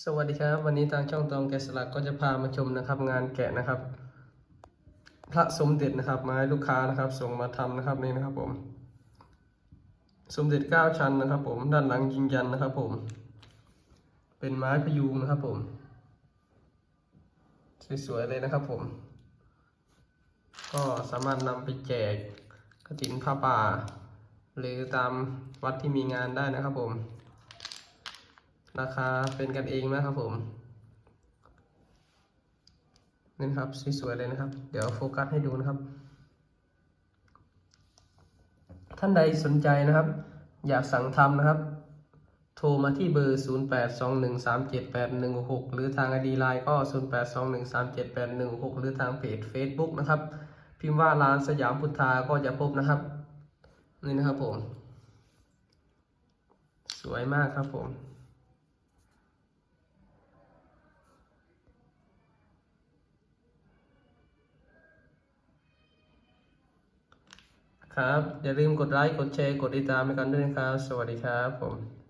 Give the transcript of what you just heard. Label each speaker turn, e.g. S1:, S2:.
S1: สวัสดีครับ วันนี้ทางช่องตองแกะสลักก็จะพามาชมนะครับ งานแกะนะครับ พระสมเด็จนะครับมาให้ลูกค้านะครับ ส่งมาทำนะครับนี่นะครับผม สมเด็จเก้าชั้นนะครับ ผมด้านหลังยิงยันนะครับ ผม เป็นไม้พยุงนะครับ ผมสวยๆเลยนะครับ ผม ก็สามารถนำไปแจกกระถินผ้าป่า หรือตามวัดที่มีงานได้นะครับ ผม ราคาเป็นกันเองนะครับผมนี่นะครับสวยๆเลยนะครับ เดี๋ยวโฟกัสให้ดูนะครับ ท่านใดสนใจนะครับ อยากสั่งทำนะครับ โทรมาที่เบอร์ 0821378116หรือทางไอดีไลน์ก็ 0821378116หรือทางเพจ Facebook นะครับ พิมพ์ว่าร้านสยามพุทธาก็จะพบนะครับ นี่นะครับผม สวยมากครับผม ครับ อย่าลืมกดไลค์ กดแชร์ กดติดตามให้กันด้วยนะครับ สวัสดีครับผม